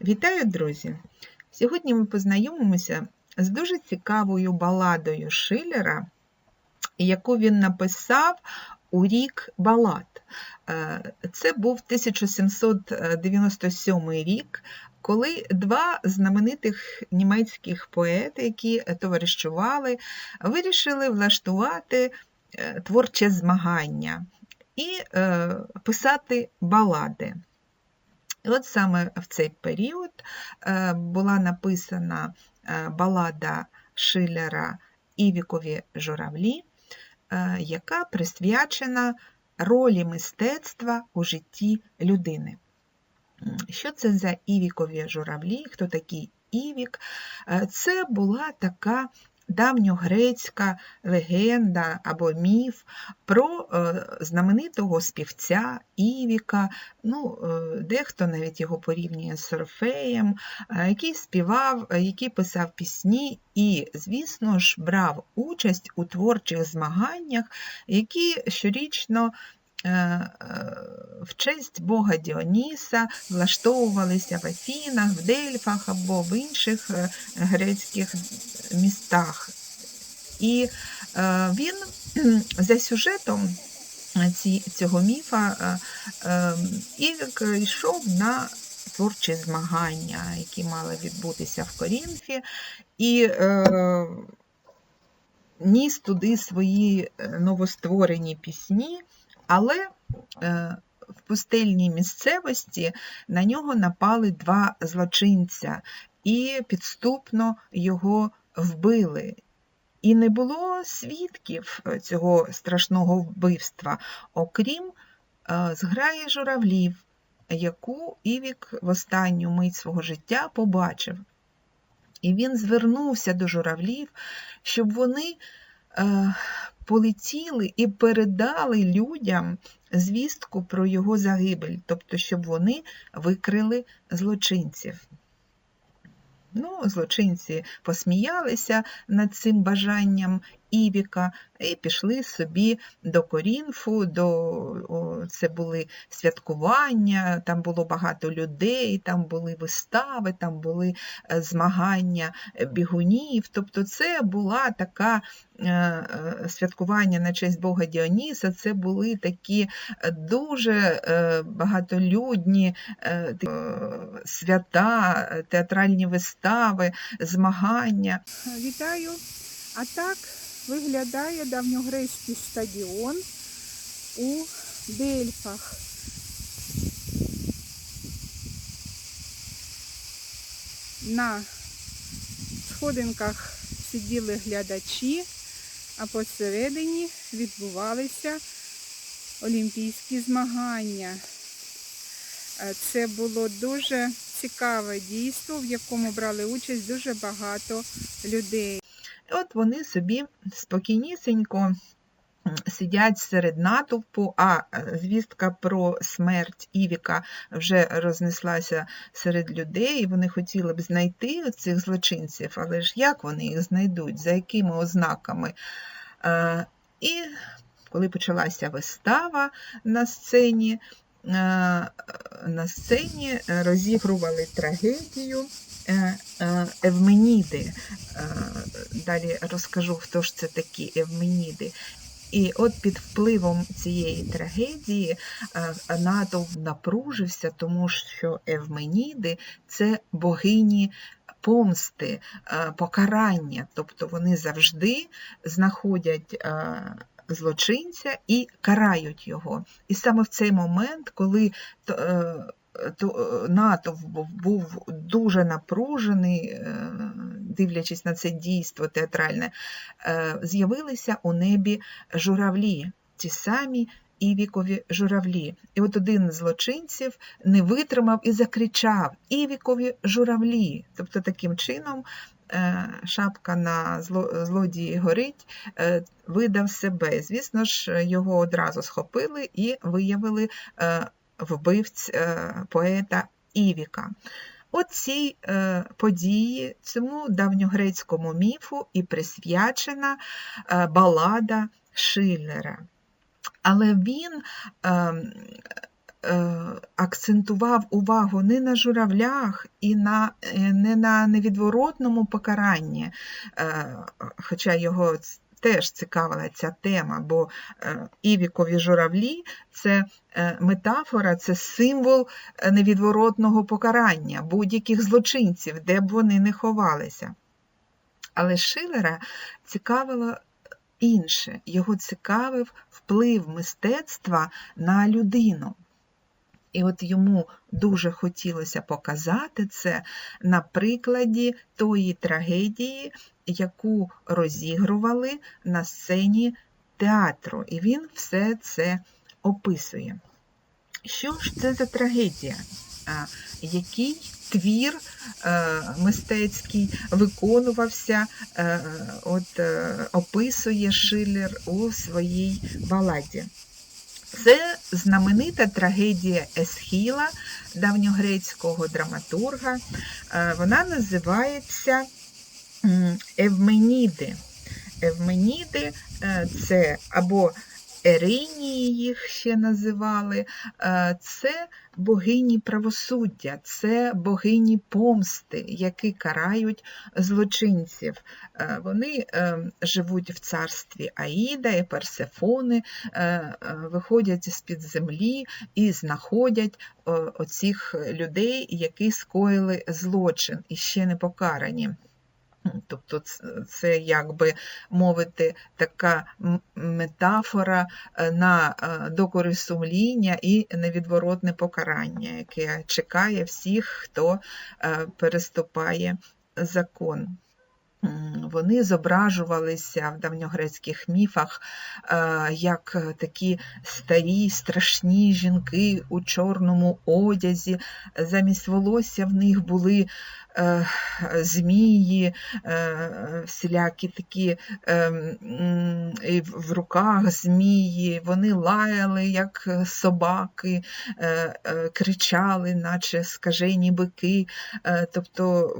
Вітаю, друзі! Сьогодні ми познайомимося з дуже цікавою баладою Шиллера, яку він написав у рік балад. Е, Це був 1797 рік, коли два знаменитих німецьких поети, які товаришували, вирішили влаштувати е, творче змагання і е, писати балади. І от саме в цей період е, була написана е, балада Шиллера Івікові журавлі, е, яка присвячена ролі мистецтва у житті людини. Що це за Івікові журавлі? Хто такий Івік? Це була така давньогрецька легенда або міф про е, знаменитого співця Івіка, ну, е, дехто навіть його порівнює з Орфеєм, е, який співав, який писав пісні і, звісно ж, брав участь у творчих змаганнях, які щорічно в честь Бога Діоніса влаштовувалися в Афінах, в Дельфах або в інших грецьких містах. І він за сюжетом цього міфа Івік йшов на творчі змагання, які мали відбутися в Корінфі, і ніс туди свої новостворені пісні. Але е, в пустельній місцевості на нього напали два злочинця і підступно його вбили. І не було свідків цього страшного вбивства, окрім е, зграї журавлів, яку Івік в останню мить свого життя побачив. І він звернувся до журавлів, щоб вони е, полетіли і передали людям звістку про його загибель, тобто, щоб вони викрили злочинців. Ну, Злочинці посміялися над цим бажанням Івіка і пішли собі до Корінфу, до, це були святкування, там було багато людей, там були вистави, там були е, змагання бігунів. Тобто це була така е, е, святкування на честь Бога Діоніса, це були такі дуже багатолюдні свята, театральні вистави, змагання. Вітаю! А так виглядає давньогрецький стадіон у Дельфах. На сходинках сиділи глядачі, а посередині відбувалися олімпійські змагання. Це було дуже цікаве дійство, в якому брали участь дуже багато людей. От вони собі спокійнісінько сидять серед натовпу, а е, звістка про смерть Івіка вже рознеслася серед людей, і вони хотіли б знайти цих злочинців, але ж як вони їх знайдуть, за якими ознаками? Е, і коли почалася вистава на сцені, на сцені розігрували трагедію. Е, е, Евменіди. Е, далі розкажу, хто ж це такі Евменіди. І от під впливом цієї трагедії натовп напружився, тому що Евменіди це богині помсти, покарання, тобто вони завжди знаходять злочинця і карають його. І саме в цей момент, коли натовп був дуже напружений, е, дивлячись на це дійство театральне, е, з'явилися у небі журавлі, ті самі Івікові журавлі. І от один з злочинців не витримав і закричав Івікові журавлі. Тобто таким чином е, шапка на злодії горить, видав себе. Звісно ж, його одразу схопили і виявили вбивць е, поета Івіка. Оцій е, події, цьому давньогрецькому міфу і присвячена е, балада Шиллера. Але він е, акцентував увагу не на журавлях і на, е, не на невідворотному покаранні, е, хоча його теж цікавила ця тема, бо е, івікові журавлі це е, метафора, це символ е, невідворотного покарання будь-яких злочинців, де б вони не ховалися. Але Шилера цікавило інше. Його цікавив вплив мистецтва на людину. І от йому дуже хотілося показати це на прикладі тої трагедії, яку розігрували на сцені театру. І він все це описує. Що ж це за трагедія? Який твір е, мистецький виконувався, е, от, е, описує Шиллер у своїй баладі? Це знаменита трагедія Есхіла, давньогрецького драматурга. Е, Вона називається Евменіди. Евменіди е, це або Еринії їх ще називали, е, це богині правосуддя, це богині помсти, які карають злочинців. Е, Вони е, живуть в царстві Аїда і Персефони, виходять з-під землі і знаходять оцих людей, які скоїли злочин і ще не покарані. Тобто це, як би мовити, така метафора е, на е, докори сумління і невідворотне покарання, яке чекає всіх, хто е, переступає закон. Вони зображувалися в давньогрецьких міфах як такі старі, страшні жінки у чорному одязі. Замість волосся в них були змії, е, всілякі такі е, в руках змії, вони лаяли, як собаки, е, е, кричали, наче скажені бики, е, тобто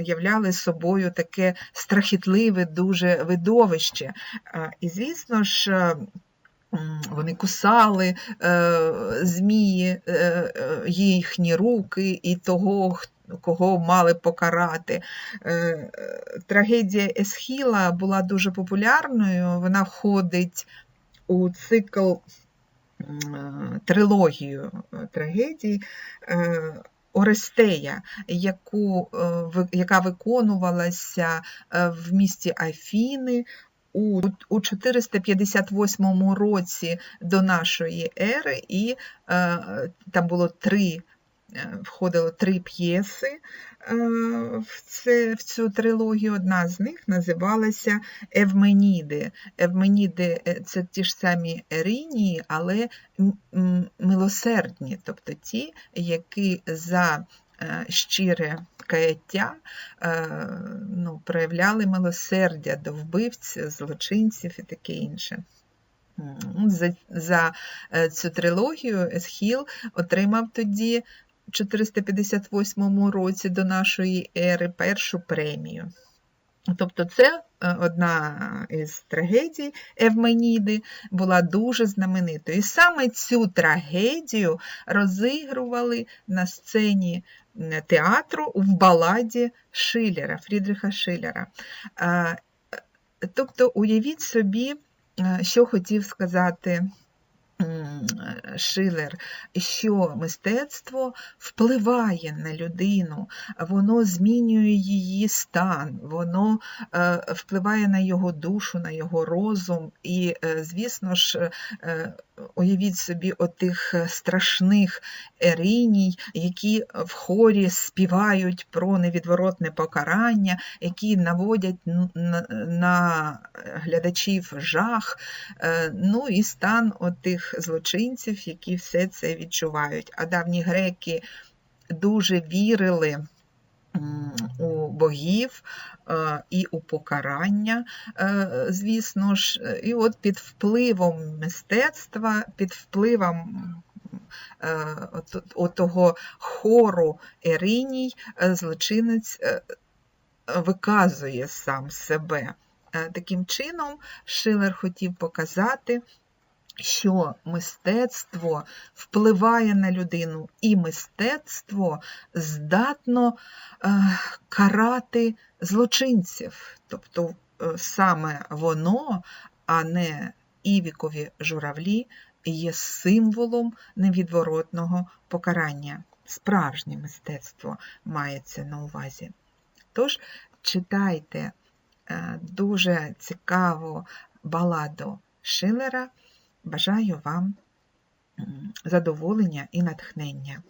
являли собою таке страхітливе дуже видовище. Е, І, звісно ж, е, вони кусали е, змії, е, е, їхні руки і того, х- кого мали покарати. Е, е, Трагедія Есхіла була дуже популярною. Вона входить у цикл трилогію е, трагедій. Орестея, яку, яка виконувалася в місті Афіни у, у 458 році до нашої ери, і е, там було три, входило три п'єси е, в, цю трилогію. Одна з них називалася Евменіди. Евменіди е, це ті ж самі Еринії, але милосердні, тобто ті, які за е, щире каяття е, ну, проявляли милосердя до вбивць, злочинців і таке інше. За, за е, цю трилогію Есхіл отримав тоді 458 році до нашої ери першу премію. Тобто це е, одна із трагедій Евменіди була дуже знаменитою. І саме цю трагедію розігрували на сцені театру в баладі Шилера, Фрідріха Шилера. Е, Тобто, уявіть собі, е, що хотів сказати Шилер, що мистецтво впливає на людину, воно змінює її стан, воно е, впливає на його душу, на його розум. І, е, звісно ж, е, уявіть собі отих страшних ериній, які в хорі співають про невідворотне покарання, які наводять на, глядачів жах, ну і стан отих злочинців, які все це відчувають. А давні греки дуже вірили у богів е, і у покарання, е, звісно ж, і от під впливом мистецтва, під впливом е, от- от того хору Ериній, злочинець виказує сам себе. Таким чином, Шилер хотів показати, що мистецтво впливає на людину, і мистецтво здатно е, карати злочинців. Тобто е, саме воно, а не івікові журавлі, є символом невідворотного покарання. Справжнє мистецтво мається на увазі. Тож читайте е, дуже цікаву баладу Шилера. Бажаю вам задоволення і натхнення.